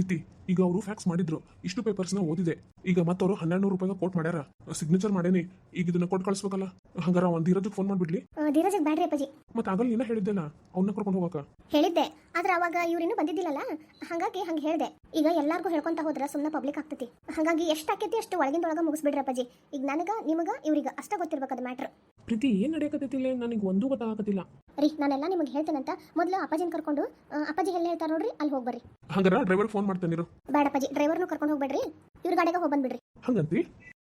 ಪ್ರೀತಿ. ಈಗ ಅವರು ಫ್ಯಾಕ್ಸ್ ಮಾಡಿದ್ರು. ಇಷ್ಟು ಪೇಪರ್ಸ್ನ ಓದಿದೆ. ಈಗ ಮತ್ತವರು ಹನ್ನೆರಡು ನೂರು ರೂಪಾಯಿಗೆ ಕೋಟ್ ಮಾಡ್ಯಾರ. ಸಿಗ್ನೇಚರ್ ಮಾಡೇನಿ. ಈಗ ಇದನ್ನ ಕೊಟ್ಟು ಕಳಿಸ್ಬೇಕಲ್ಲ. ಹಂಗಾರ ಒಂದ್ ಇರೋದಕ್ಕೆ ಫೋನ್ ಮಾಡ್ಬಿಡ್ಲಿ. ಧೀರಜ್ ಬ್ಯಾಡ್ರಿ ಅಪ್ಪಾಜಿ. ಮತ್ತೆ ಆಗಲ್ಲ ನೀನ ನಾ ಅವನ್ನ ಕರ್ಕೊಂಡು ಹೋಗಕ. ಹೇಳಿದ್ದೆ. ಆದ್ರೆ ಅವಾಗ ಇವ್ರಿನ್ನೂ ಬಂದಿದ್ದಿಲ್ಲಲ್ಲ? ಹಂಗಾಗಿ ಹಂಗೆ ಹೇಳ್ದೆ. ಈಗ ಎಲ್ಲಾರ್ಗೂ ಹೇಳ್ಕೊಂತ ಹೋದ್ರ ಸುಮ್ಮನೆ ಪಬ್ಲಿಕ್ ಆಗ್ತೈತಿ. ಹಾಗಾಗಿ ಎಷ್ಟು ಆಕೈತಿ ಅಷ್ಟು ಒಳಗಿಂದ ಒಳಗ ಮುಗಿಸ್ಬಿಡ್ರಿ ಅಪ್ಪಾಜಿ. ಈಗ ನನಗ ನಿಮಗ ಇವ್ರಿಗ ಅಷ್ಟ ಗೊತ್ತಿರ್ಬೇಕದ ಮ್ಯಾಟ್ರ್ ಪ್ರೀತಿ ಏನ್ ನಡೆಯಕತ್ತೈತಿಲ್ಲ ನನಗೆ ಒಂದು ಗೊತ್ತಾಗಕತ್ತಿಲ್ಲ. ರೀ ನಾನೆಲ್ಲ ನಿಮಗೆ ಹೇಳ್ತೇನಂತ ಮೊದಲು ಅಪ್ಪಾಜಿನ ಕರ್ಕೊಂಡು ಆ, ಅಪ್ಪಾಜಿ ಎಲ್ಲ ಹೇಳ್ತಾರ ನೋಡ್ರಿ ಅಲ್ಲಿ ಹೋಗ್ಬರ್ರಿ ಹಂಗಾರ ಡ್ರೈವರ್ ಫೋನ್ ಮಾಡ್ತೇನಿರು ಬೇಡ ಅಪ್ಪಾಜಿ ಡ್ರೈವರ್ನು ಕರ್ಕೊಂಡು ಹೋಗ್ಬೇಡ್ರಿ ಇವ್ರ ಗಾಡಿಗೆ ಹೋಗಿ ಬಂದ್ಬಿಡ್ರಿ. ಹಂಗಂತಿ?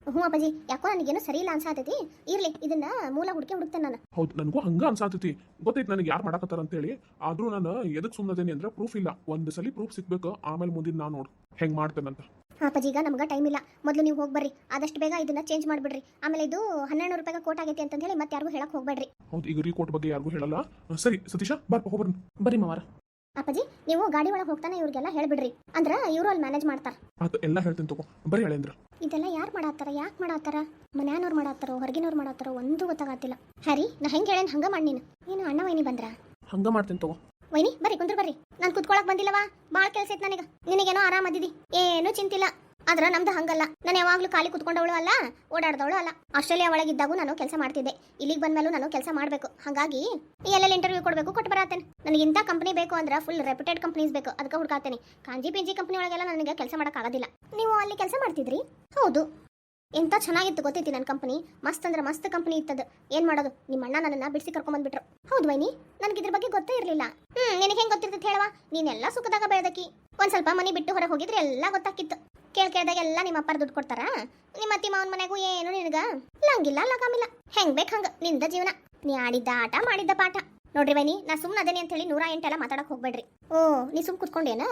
ಹ್ಞೂ ಅಪ್ಪಾಜಿ ಯಾಕೋ ನನಗೇನು ಸರಿ ಇಲ್ಲ ಅನ್ಸಾತೈತಿ. ಇರ್ಲಿ ಇದನ್ನ ಮೂಲ ಹುಡುಕಿ ಹುಡುಕ್ತೇನೆ ನಾನು. ಹೌದು ನನಗೂ ಹಂಗ ಅನ್ಸಾತೈತಿ. ಗೊತ್ತೈತಿ ನನಗೆ ಯಾರು ಮಾಡಕತ್ತಾರ ಅಂತೇಳಿ. ಆದ್ರೂ ನಾನು ಎದಕ್ಕೆ ಸುಮ್ಮನದೇನಿ ಅಂದ್ರೆ ಪ್ರೂಫ್ ಇಲ್ಲ. ಒಂದು ಸಲ ಪ್ರೂಫ್ ಸಿಗ್ಬೇಕು ಆಮೇಲೆ ಮುಂದಿನ ನಾನು ನೋಡು. ಹೆಂಗೆ ಮಾಡ್ತೇನಂತ. ಹಾಂ ಅಪ್ಪಾಜಿ ಈಗ ನಮ್ಗೆ ಟೈಮ್ ಇಲ್ಲ. ಮೊದಲು ನೀವು ಹೋಗಿ ಬರ್ರಿ. ಆದಷ್ಟು ಬೇಗ ಇದನ್ನ ಚೇಂಜ್ ಮಾಡಿಬಿಡ್ರಿ. ಆಮೇಲೆ ಇದು ಹನ್ನೆರಡು ರೂಪಾಯಿಗೆ ಕೋಟ್ ಆಗೈತೆ ಅಂತ ಹೇಳಿ ಮತ್ತೆ ಯಾರಿಗೂ ಹೇಳಕ್ ಹೋಗ್ಬೇಡ್ರಿ. ಹೌದು ಈಗ ರೀಕೋಟ್ ಬಗ್ಗೆ ಯಾರಿಗೂ ಹೇಳಲ್ಲ. ಸರಿ ಸತೀಶ ಬಾರ್ಪ ಹೋಗ್ಬರ್ ಬರ್ರಿ. ಮಾವಾರ. ಅಪ್ಪಾಜಿ ನೀವು ಗಾಡಿ ಒಳಗೆ ಹೋಗ್ತಾನೆ ಇವ್ರಿಗೆಲ್ಲ ಹೇಳ್ಬಿಡ್ರಿ. ಅಂದ್ರ ಇವರು ಅಲ್ಲಿ ಮ್ಯಾನೇಜ್ ಮಾಡ್ತಾರ. ಅದು ಎಲ್ಲ ಹೇಳ್ತೀನಿ ತಗೋ. ಬರ್ರಿ ಹೇಳೇಂದ್ರ ಇದೆಲ್ಲ ಯಾರು ಮಾಡಾತ್ತಾರ ಯಾಕೆ ಮಾಡಾತ್ತಾರ? ಮನ್ಯಾನವ್ರು ಮಾಡಾತ್ತಾರೋ ಹೊರಗಿನವ್ರು ಮಾಡತ್ತಾರೋ ಒಂದು ಗೊತ್ತಾಗತ್ತಿಲ್ಲ ಹರಿ ನಾ ಹೆಂಗೆ ಹೇಳೇನ್ ಹಂಗ ಮಾಡಿ ನೀನು. ಏನು ಅಣ್ಣ ವೈನಿ ಬಂದ್ರ? ಹಂಗ ಮಾಡ್ತೀನಿ ತಗೋ. ವೈನಿ, ಬರ್ರಿ, ಕುಂದ್ರ ಬರ್ರಿ. ನಾನು ಕುತ್ಕೊಳಕ್ ಬಂದಿಲ್ಲವಾ? ಭಾಳ ಕೆಲಸ ಐತೆ ನನಗೆ. ನಿನಗೇನೋ ಆರಾಮದಿದಿ ಏನೂ ಚಿಂತಿಲ್ಲ. ಆದ್ರ ನಮ್ದು ಹಂಗಲ್ಲ. ನಾನು ಯಾವಾಗ್ಲೂ ಖಾಲಿ ಕುತ್ಕೊಂಡವಳು ಅಲ್ಲ, ಓಡಾಡ್ದವಳು ಅಲ್ಲ. ಆಸ್ಟ್ರೇಲಿಯಾ ಒಳಗಿದ್ದಾಗೂ ನಾನು ಕೆಲಸ ಮಾಡ್ತಿದ್ದೆ. ಇಲ್ಲಿಗೆ ಬಂದ್ಮೇಲೂ ನಾನು ಕೆಲಸ ಮಾಡಬೇಕು. ಹಾಗಾಗಿ ಎಲ್ಲೆಲ್ಲಿ ಇಂಟರ್ವ್ಯೂ ಕೊಡಬೇಕು ಕೊಟ್ಟು ಬರತ್ತೇನೆ ನನಗೆ ಇಂಥ ಕಂಪ್ನಿ ಬೇಕು ಅಂದ್ರೆ ಫುಲ್ ರೆಪ್ಯೂಟೆಡ್ ಕಂಪ್ನೀಸ್ ಬೇಕು. ಅದಕ್ಕೆ ಹುಡುಕಾತೇನೆ ಕಾಂಜಿ, ಪಿಂಜಿ ಕಂಪ್ನಿ ಒಳಗೆಲ್ಲ ನನಗೆ ಕೆಲಸ ಮಾಡೋಕ್ಕಾಗೋದಿಲ್ಲ. ನೀವು ಅಲ್ಲಿ ಕೆಲಸ ಮಾಡ್ತಿದ್ರಿ? ಹೌದು. ಎಂತ ಚೆನ್ನಾಗಿತ್ತು ಗೊತ್ತೈತಿ ನನ್ನ ಕಂಪನಿ ಮಸ್ತ್ ಅಂದ್ರೆ ಮಸ್ತ್ ಕಂಪನಿ ಇತ್ತದ. ಏನ್ ಮಾಡೋದು? ನಿಮ್ಮ ಅಣ್ಣ ನನ್ನನ್ನ ಬಿಡಿಸಿ ಕರ್ಕೊಂಡ್ಬಂದ್ಬಿಟ್ರು ಹೌದು ವೈನಿ ನನಗೆ ಇದ್ರ ಬಗ್ಗೆ ಗೊತ್ತೇ ಇರಲಿಲ್ಲ. ಹ್ಮ್, ನಿನಗೆ ಹೆಂಗ್ ಗೊತ್ತಿರ್ತೈತೆ ಹೇಳವಾ ನೀನೆಲ್ಲ ಸುಖದಾಗ ಬೆಳೆದಕ್ಕಿ ಒಂದ್ ಸ್ವಲ್ಪ ಮನೆ ಬಿಟ್ಟು ಹೊರಗೆ ಹೋಗಿದ್ರೆ ಎಲ್ಲ ಗೊತ್ತಾಕಿತ್ತು ಕೇಳ್ ಕೇಳ್ದಾಗ ಎಲ್ಲ ನಿಮ್ಮ ಅಪ್ಪಾರ ದುಡ್ಡು ಕೊಡ್ತಾರ? ನಿಮ್ಮ ಅತ್ತಿ ಮಾವನ ಮನೆಗೂ ಏನು ನಿನಗ? ಲಂಗಿಲ್ಲ ಲಗಾಮಿಲ್ಲ. ಹೆಂಗ್ ಬೇಕ್ ಹಂಗ? ನಿಂದ ಜೀವನ. ನೀ ಆಡಿದ್ದ ಆಟ, ಮಾಡಿದ್ದ ಪಾಠ. ನೋಡ್ರಿ ವೈನಿ, ನಾ ಸುಮ್ಮನೆ ಅದೇನೆ ಅಂತ ಹೇಳಿ ನೂರ ಎಂಟೆಲ್ಲ ಮಾತಾಡಕ್ ಹೋಗ್ಬೇಡ್ರಿ. ಓ, ನೀ ಸುಮ್ ಕುತ್ಕೊಂಡೇನ?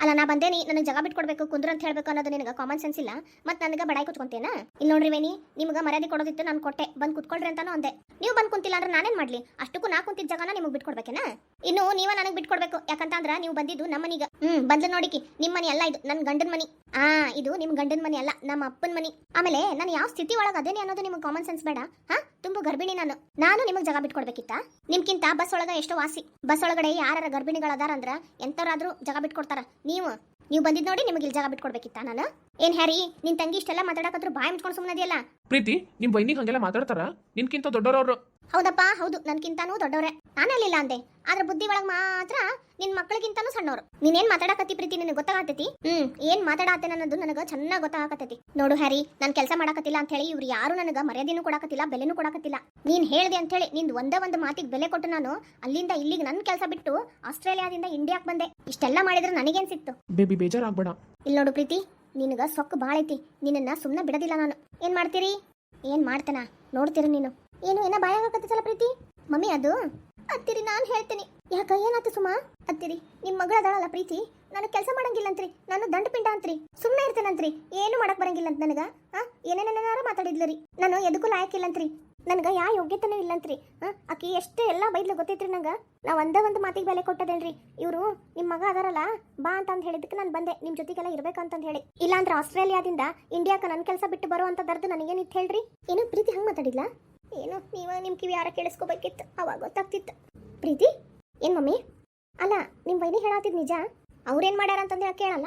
ಅಲ್ಲ, ನಾ ಬಂದೇನಿ, ನನಗೆ ಜಾಗ ಕೊಡಬೇಕು ಕುಂದ್ರ ಅಂತ ಹೇಳ್ಬೇಕು ಅನ್ನೋದು ನಿನಗೆ ಕಾಮನ್ ಸೆನ್ಸ್ ಇಲ್ಲ. ಮತ್ತೆ ನನಗೆ ಬಡಾಯಿ ಕುತ್ಕೊಂತೇನ? ಇಲ್ಲಿ ನೋಡ್ರಿ ವೇಣಿ, ನಿಮ್ಗೆ ಮರ್ಯಾದೆ ಕೊಡೋದಿತ್ತು ನಾನು ಕೊಟ್ಟೆ. ಬಂದು ಕುತ್ಕೊಳ್ರಿ ಅಂತಾನು ಅಂದೆ. ನೀವು ಬಂದು ಕುಂತಿಲ್ಲ ಅಂದ್ರೆ ನಾನೇನು ಮಾಡ್ಲಿ? ಅಷ್ಟಕ್ಕೂ ನಾ ಕುಂತಿದ್ದ ಜಾಗನ ನಿಮಗೆ ಬಿಟ್ಕೊಡ್ಬೇಕೇನಾ? ಇನ್ನು ನೀವ ನನಗೆ ಬಿಟ್ಕೊಡ್ಬೇಕು. ಯಾಕಂತಂದ್ರ ನೀವು ಬಂದಿದ್ದು ನಮ್ಮ ಮನಿಗೆ ಹ್ಮ್ ಬಂದ್ ನೋಡಿಕಿ ನಿಮ್ಮ ಮನೆ ಅಲ್ಲ ಇದು ನನ್ನ ಗಂಡನ ಮನಿ. ಆ, ಇದು ನಿಮ್ಮ ಗಂಡನ ಮನಿ ಅಲ್ಲ, ನಮ್ಮ ಅಪ್ಪನ ಮನಿ. ಆಮೇಲೆ ನಾನು ಯಾವ ಸ್ಥಿತಿ ಒಳಗೆ ಅದೇನೆ ಅನ್ನೋದು ನಿಮ್ಗೆ ಕಾಮನ್ ಸೆನ್ಸ್ ಬೇಡ. ಹಾ? ತುಂಬಾ ಗರ್ಭಿಣಿ ನಾನು. ನಾನು ನಿಮಗೆ ಜಾಗ ಬಿಟ್ಕೊಡ್ಬೇಕಿತ್ತ ನಿಮ್ಕಿಂತ ಬಸ್ ಒಳಗ ಎಷ್ಟೋ ವಾಸಿ. ಬಸ್ ಒಳಗಡೆ ಯಾರ ಗರ್ಭಿಣಿಗಳದಾರ ಅಂದ್ರ ಎಂತವ್ರಾದ್ರೂ ಜಾಗ ಬಿಟ್ಕೊಡ್ತಾರ ನೀವು ನೀವು ಬಂದಿದ್ ನೋಡಿ ನಿಮಗೆ ಇಲ್ಲಿ ಜಾಗ ಬಿಟ್ಕೊಡ್ಬೇಕಿತ್ತ ನಾನು? ಏನ್ ಹ್ಯಾರಿ, ನಿನ್ ತಂಗಿ ಇಷ್ಟೆಲ್ಲ ಮಾತಾಡಕತ್ರ ಬಾಯಿ ಮುಚ್ಕೊಂಡು ಸುಮ್ಮನದಿಯಲ್ಲ ಪ್ರೀತಿ, ನಿಮ್ ಬೈನಿಗೆ ಹಂಗೆಲ್ಲ ಮಾತಾಡ್ತಾರ? ನಿನ್ಕಿಂತ ದೊಡ್ಡವ್ರವ್ರು ಹೌದಪ್ಪ ಹೌದು. ನನ್ಕಿಂತಾನೂ ದೊಡ್ಡವ್ರೆ. ನಾನಲ್ಲಿಲ್ಲ ಅಂದೆ. ಆದ್ರೆ ಬುದ್ಧಿ ಒಳಗ್ ಮಾತ್ರ ನಿನ್ ಮಕ್ಳಿಗಿಂತಾನು ಸಣ್ಣವ್ರು. ನೀನೇನ್ ಮಾತಾಡಕತ್ತಿ ಪ್ರೀತಿ ನಿನಗೆ ಗೊತ್ತಾಗತ್ತೈತಿ? ಹ್ಮ್ ಏನ್ ಮಾತಾಡತ್ತೇನೆ ಅನ್ನೋದು ನನಗೆ ಚೆನ್ನಾಗ್ ಗೊತ್ತಾಗತ್ತೈತಿ ನೋಡು ಹ್ಯಾರಿ ನಾನ್ ಕೆಲಸ ಮಾಡಕತ್ತಿಲ್ಲ ಅಂತ ಹೇಳಿ ಇವ್ರು ಯಾರು ನನಗೆ ಮರ್ಯಾದೆನೂ ಕೊಡಕತ್ತಿಲ್ಲ ಬೆಲೆನೂ ಕೊಡಕತ್ತಿಲ್ಲ. ನೀನ್ ಹೇಳ್ದೆ ಅಂತ ಹೇಳಿ ನಿಂದ್ ಒಂದೇ ಒಂದು ಮಾತಿಗೆ ಬೆಲೆ ಕೊಟ್ಟು ನಾನು ಅಲ್ಲಿಂದ ಇಲ್ಲಿಗೆ ನನ್ನ ಕೆಲಸ ಬಿಟ್ಟು ಆಸ್ಟ್ರೇಲಿಯಾದಿಂದ ಇಂಡಿಯಾಕ್ ಬಂದೆ. ಇಷ್ಟೆಲ್ಲ ಮಾಡಿದ್ರೆ ನನಗೇನ್ ಸಿಕ್ತು? ಬೇಬಿ ಬೇಜಾರಾಗ್ಬೇಡ. ಇಲ್ಲಿ ನೋಡು ಪ್ರೀತಿ ನಿನಗ ಸೊಕ್ಕು ಬಾಳೈತಿ. ನಿನ್ನ ನಿನ್ನನ್ನ ಸುಮ್ಮನೆ ಬಿಡೋದಿಲ್ಲ ನಾನು. ಏನ್ ಮಾಡ್ತೀರಿ? ಏನ್ ಮಾಡ್ತೇನ? ನೋಡ್ತೀರಿ ನೀನು. ಏನು ಏನ ಬಾಯಾಗ ಹಾಕತ್ತಲ್ಲ ಪ್ರೀತಿ? ಮಮ್ಮಿ, ಅದು? ಅತ್ತಿರಿ, ನಾನು ಹೇಳ್ತೀನಿ. ಯಾಕ ಏನಾಯ್ತು ಸುಮಾ? ಅತ್ತಿರಿ ನಿಮ್ಮ ಮಗಳ ಅದಾಳಲ್ಲ ಪ್ರೀತಿ? ನಾನು ಕೆಲಸ ಮಾಡಂಗಿಲ್ಲ ಅಂತ್ರಿ ನಾನು ದಂಡ ಪಿಂಡ ಅಂತ್ರಿ. ಸುಮ್ಮನೆ ಇರ್ತೇನಂತ್ರಿ. ಏನು ಮಾಡಕ್ ಬರಂಗಿಲ್ಲ ಅಂತ ನನಗ? ಆ, ಏನೇನೇನಾರ ಮಾತಾಡಿದ್ಲರಿ ನಾನು ಎದಕ್ಕೂ ಲಾಯಕ್ಕಿಲ್ಲ ಅಂತ್ರಿ ನನಗ ಯಾ ಯೋಗ್ಯತೆನೂ ಇಲ್ಲಂತ್ರಿ. ಹಾಂ ಆಕಿ ಎಷ್ಟೇ ಎಲ್ಲ ಬೈದ್ಲು ಗೊತ್ತೈತ್ರಿ ನಂಗ? ನಾ ಒಂದೇ ಒಂದು ಮಾತಿಗೆ ಬೆಲೆ ಕೊಟ್ಟದೇನ್ರಿ. ಇವರು ನಿಮ್ಮ ಮಗ ಅದಾರಲ್ಲ, ಬಾ ಅಂತ ಹೇಳಿದಕ್ಕೆ ನಾನು ಬಂದೆ. ನಿಮ್ಮ ಜೊತೆಗೆಲ್ಲ ಇರ್ಬೇಕಂತಂದ್ ಹೇಳಿ. ಇಲ್ಲಾಂದ್ರೆ ಆಸ್ಟ್ರೇಲಿಯಾದಿಂದ ಇಂಡಿಯಾಕ ನನ್ನ ಕೆಲಸ ಬಿಟ್ಟು ಬರುವಂಥದ್ದು ನನಗೇನಿತ್ತು ಹೇಳ್ರಿ? ಏನು ಪ್ರೀತಿ ಹಂಗೆ ಮಾತಾಡಿಲ್ಲ ಏನು ನೀವು ನಿಮ್ಮ ಕಿವಿ ಯಾರ ಕೇಳಿಸ್ಕೋಬೇಕಿತ್ತು? ಅವಾಗ ಗೊತ್ತಾಗ್ತಿತ್ತು. ಪ್ರೀತಿ? ಏನು ಮಮ್ಮಿ? ಅಲ್ಲ ನಿಮ್ಮ ವೈನಿ ಹೇಳತ್ತಿದ್ ನಿಜ? ಅವ್ರೇನು ಮಾಡ್ಯಾರ ಅಂತಂದು ಹೇಳಿ ಕೇಳಲ್ಲ?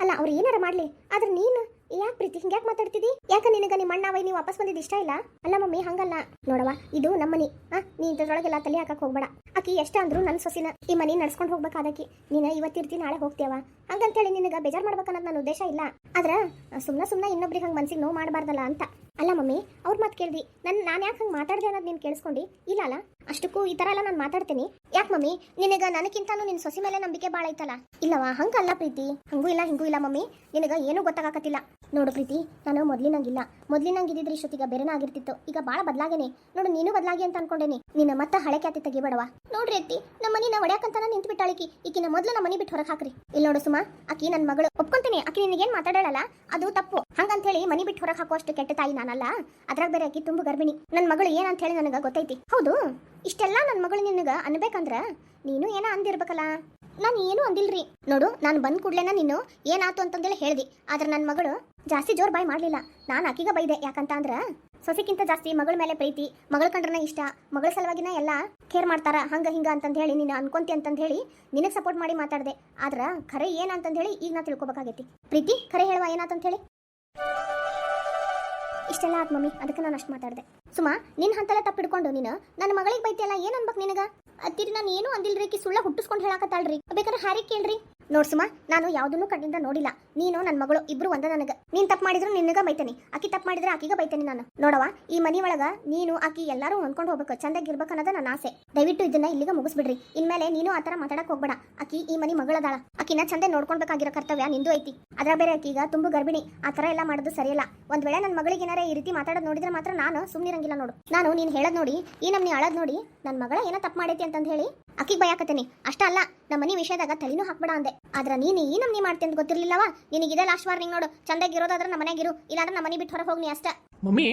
ಅಲ್ಲ, ಅವ್ರು ಏನಾರ ಮಾಡಲಿ, ಆದ್ರೆ ನೀನು ಯಾಕೆ ಪ್ರೀತಿ, ಹಿಂಗ್ಯಾಕೆ ಮಾತಾಡ್ತಿದಿ? ಯಾಕೆ ನಿನಗ ನಿಮ್ಮ ಅಣ್ಣ ನೀವು ವಾಪಸ್ ಬಂದಿದ್ದು ಇಷ್ಟ ಇಲ್ಲ? ಅಲ್ಲ ಮಮ್ಮಿ, ಹಂಗಲ್ಲ. ನೋಡವ ಇದು ನಮ್ಮನಿ. ಆ, ನೀ ಇದ್ರೊಳಗೆಲ್ಲ ತಲೆ ಹಾಕಕ್ ಹೋಗ್ಬೇಡ. ಅಕ್ಕಿ ಎಷ್ಟ ಅಂದ್ರು ನನ್ನ ಸೊಸಿನ ಈ ಮನಿ ನಡ್ಸ್ಕೊಂಡು ಹೋಗ್ಬೇಕಾದಕಿ. ನೀನು ಇವತ್ತಿರ್ತಿ, ನಾಳೆ ಹೋಗ್ತೇವ ಹಂಗಂತೇಳಿ ನಿನಗ ಬೇಜಾರ್ ಮಾಡ್ಬೇಕನ್ನೋದು ನನ್ನ ಉದ್ದೇಶ ಇಲ್ಲ. ಆದ್ರೆ ಸುಮ್ಮನೆ ಸುಮ್ಮನೆ ಇನ್ನೊಬ್ರಿಗೆ ಹಂಗೆ ಮನ್ಸಿಗೆ ನೋವು ಮಾಡಬಾರ್ದಲ್ಲ ಅಂತ. ಅಲ್ಲ ಮಮ್ಮಿ, ಅವ್ರ ಮಾತು ಕೇಳ್ದಿ. ನನ್ನ ನಾನು ಯಾಕೆ ಹಂಗೆ ಮಾತಾಡ್ದೆ ಅನ್ನೋದು ನೀನು ಕೇಳಿಸ್ಕೊಂಡು? ಇಲ್ಲ ಅಲ್ಲ, ಅಷ್ಟಕ್ಕೂ ಈ ಥರ ಎಲ್ಲ ನಾನು ಮಾತಾಡ್ತೀನಿ. ಯಾಕೆ ಮಮ್ಮಿ, ನಿನಗ ನನಗಿಂತನೂ ನಿನ್ನ ಸೊಸಿ ಮೇಲೆ ನಂಬಿಕೆ ಭಾಳ ಐತಲ್ಲ? ಇಲ್ಲವಾ ಹಂಗಲ್ಲ ಪ್ರೀತಿ. ಹಂಗೂ ಇಲ್ಲ, ಹಿಂಗೂ ಇಲ್ಲ ಮಮ್ಮಿ. ನಿನಗ ಏನೂ ಗೊತ್ತಾಗಕತ್ತಿಲ್ಲ. ನೋಡು ಪ್ರೀತಿ, ನಾನು ಮೊದ್ಲಿನಂಗಿಲ್ಲ. ಮೊದಲಿನಂಗಿದ್ದಿದ್ರೆ ಇಷ್ಟೊತ್ತಿಗೆ ಬೇರೆನ ಆಗಿರ್ತಿತ್ತು. ಈಗ ಭಾಳ ಬದಲಾಗೇನೆ. ನೋಡು, ನೀನು ಬದಲಾಗಿ ಅಂತ ಅನ್ಕೊಂಡೇನಿ. ನಿನ್ನ ಮತ್ತೆ ಹಳೆ ಖ್ಯಾತಿ ತೆಗಿಬೇಡವಾ? ನೋಡ್ರಿ ಅತ್ತಿ, ನಮ್ಮ ಮನಿ ನಾ ಒಡ್ಯಾಕಂತಾನ ನಿಂತು ಬಿಟ್ಟಾಳಿಕಿ ಈಕಿನ ಮೊದ್ಲು ನಮ್ಮ ಮನಿ ಬಿಟ್ಟು ಹೊರಗೆ ಹಾಕ್ರಿ. ಇಲ್ಲಿ ನೋಡು ಸುಮಾ, ಆಕಿ ನನ್ನ ಮಗಳು. ಒಪ್ಕೊಂತೀನಿ, ಆಕಿ ನಿನಗೇನ್ ಮಾತಾಡಾಳಲ್ಲ? ಅದು ತಪ್ಪು. ಹಂಗಂತ ಹೇಳಿ ಮನಿ ಬಿಟ್ಟು ಹೊರಗೆ ಹಾಕುವಷ್ಟು ಕೆಟ್ಟ ತಾಯಿ ನಾನಲ್ಲ. ಅದ್ರಾಗ ಬೇರೆ ಆಕಿ ತುಂಬ ಗರ್ಭಿಣಿ. ನನ್ನ ಮಗಳು ಏನಂತ ಹೇಳಿ ನನಗೆ ಗೊತ್ತೈತಿ. ಹೌದು, ಇಷ್ಟೆಲ್ಲ ನನ್ನ ಮಗಳು ನಿನಗ ಅನ್ಬೇಕಂದ್ರ ನೀನು ಏನ ಅಂದಿರ್ಬೇಕಲ್ಲ? ನಾನು ಏನು ಅಂದಿಲ್ರಿ. ನೋಡು, ನಾನು ಬಂದ್ ಕೂಡ್ಲೇನ ನೀನು ಏನಾತು ಅಂತಂದೇಳಿ ಹೇಳ್ದಿ. ಆದ್ರೆ ನನ್ನ ಮಗಳು ಜಾಸ್ತಿ ಜೋರ್ ಬಾಯ್ ಮಾಡಲಿಲ್ಲ. ನಾನು ಆಕಿಗ ಬೈದೆ ಯಾಕಂತ ಅಂದ್ರ ಸೊಸೆಕ್ಕಿಂತ ಜಾಸ್ತಿ ಮಗಳ ಮೇಲೆ ಪ್ರೀತಿ, ಮಗಳ ಕಂಡ್ರನ ಇಷ್ಟ, ಮಗಳ ಸಲುವಾಗಿನ ಎಲ್ಲ ಕೇರ್ ಮಾಡ್ತಾರ, ಹಂಗ ಹಿಂಗ ಅಂತಂದು ಹೇಳಿ ನೀನು ಅನ್ಕೊಂತಿ ಅಂತಂದು ಹೇಳಿ ನಿನಗೆ ಸಪೋರ್ಟ್ ಮಾಡಿ ಮಾತಾಡ್ದೆ. ಆದ್ರ ಖರೆ ಏನಂತಂದು ಹೇಳಿ ಈಗ ನಾ ತಿಳ್ಕೊಬೇಕಾಗೈತಿ. ಪ್ರೀತಿ ಖರೆ ಹೇಳುವ ಏನಾತಂತ ಹೇಳಿ ಇಷ್ಟೆಲ್ಲ ಆತ್ ಮಮ್ಮಿ, ಅದಕ್ಕೆ ನಾನು ಅಷ್ಟು ಮಾತಾಡಿದೆ. ಸುಮಾ, ನಿನ್ ಹಂತಲ ತಪ್ಪಿಡ್ಕೊಂಡು ನೀನು ನನ್ನ ಮಗಳಿಗೆ ಬೈತಿಯಲ್ಲ, ಏನ್ ಅನ್ಬೇಕು ನಿನಗ? ಅತ್ತಿರಿ, ನಾನು ಏನು ಅಂದಿಲ್ರಿ ಸುಳ್ಳ ಹುಟ್ಟಿಸ್ಕೊಂಡು ಹೇಳಾಕತ್ತಾಳ್ರಿ. ಬೇಕಾದ್ರೆ ಹಾರಿ ಕೇಳ್ರಿ. ನೋಡ್ ಸುಮ, ನಾನು ಯಾವ್ದನ್ನು ಕಣ್ಣಿಂದ ನೋಡಿಲ್ಲ. ನೀನು ನನ್ನ ಮಗಳು, ಇಬ್ರು ಒಂದ ನನಗ. ನೀನ್ ತಪ್ಪು ಮಾಡಿದ್ರು ನಿನಗ ಬೈತೇನೆ. ಅಕ್ಕಿ ತಪ್ಪು ಮಾಡಿದ್ರೆ ಆಕಿಗ ಬೈತೇನಿ ನಾನು. ನೋಡವ ಈ ಮನಿ ಒಳಗ ನೀನು, ಆಕಿ ಎಲ್ಲಾರು ಹೊಂದ್ಕೊಂಡು ಹೋಗ್ಬೇಕು. ಚಂದಾಗಿರ್ಬೇಕು ಅನ್ನೋದ ನನ್ನ ಆಸೆ. ದಯವಿಟ್ಟು ಇದನ್ನ ಇಲ್ಲಿಗೆ ಮುಗಿಸ್ಬಿಡ್ರಿ. ಇನ್ಮೇಲೆ ನೀನು ಆತರ ಮಾತಾಡಕ್ ಹೋಗ್ಬೇಡ. ಆಕಿ ಈ ಮನಿ ಮಗಳದಾಳ. ಆಕಿನ ಚಂದ ನೋಡ್ಕೊಳ್ಬೇಕಾಗಿರೋ ಕರ್ತವ್ಯ ನಿಂದು ಐತಿ. ಅದ್ರ ಬೇರೆ ಆಕೀಗ ತುಂಬ ಗರ್ಭಿಣಿ. ಆ ತರ ಎಲ್ಲ ಮಾಡೋದು ಸರಿಯಲ್ಲ. ಒಂದ್ ವೇಳೆ ನನ್ನ ಮಗಳಿಗೆ ಏನಾರ ಈ ರೀತಿ ಮಾತಾಡೋದು ನೋಡಿದ್ರೆ ಮಾತ್ರ ನಾನು ಸುಮ್ಮನಿರಂಗಿಲ್ಲ ನೋಡು. ನಾನು ನೀನ್ ಹೇಳದ್ ನೋಡಿ ಈ ನಮ್ನಿ ಅಳದ್ ನೋಡಿ ನನ್ನ ಮಗಳ ಏನೋ ತಪ್ಪು ಮಾಡೈತಿ ಅಂತಂದ್ ಹೇಳಿ ಅಕ್ಕಿಗೆ ಭಯಾಕತ್ತೇನಿ ಅಷ್ಟ ಅಲ್ಲ ನಮ್ಮ ಮನಿ ವಿಷಯದಾಗ ತಲೆನೂ ಹಾಕ್ಬೇಡ ಅಂದೆ. ಆದ್ರ ನೀನ್ ಈ ನಮ್ನಿ ಮಾಡ್ತಿ ಅಂತ ಗೊತ್ತಿರ್ಲಿಲ್ಲವಾ? ನಿನಗೆ ಇದೆ ಲಾಸ್ಟ್ ವಾರ್ನಿಂಗ್ ನೋಡು. ಚಂದಾಗಿರೋದಾದ್ರೆ ನಮ್ಮ ಮನೆಗಿರು ಇಲ್ಲಾಂದ್ರೆ ನಮ್ಮ ಮನೆ ಬಿಟ್ಟು ಹೊರಗೆ ಹೋಗ್ನಿ ಅಷ್ಟ. ಮಮ್ಮಿ?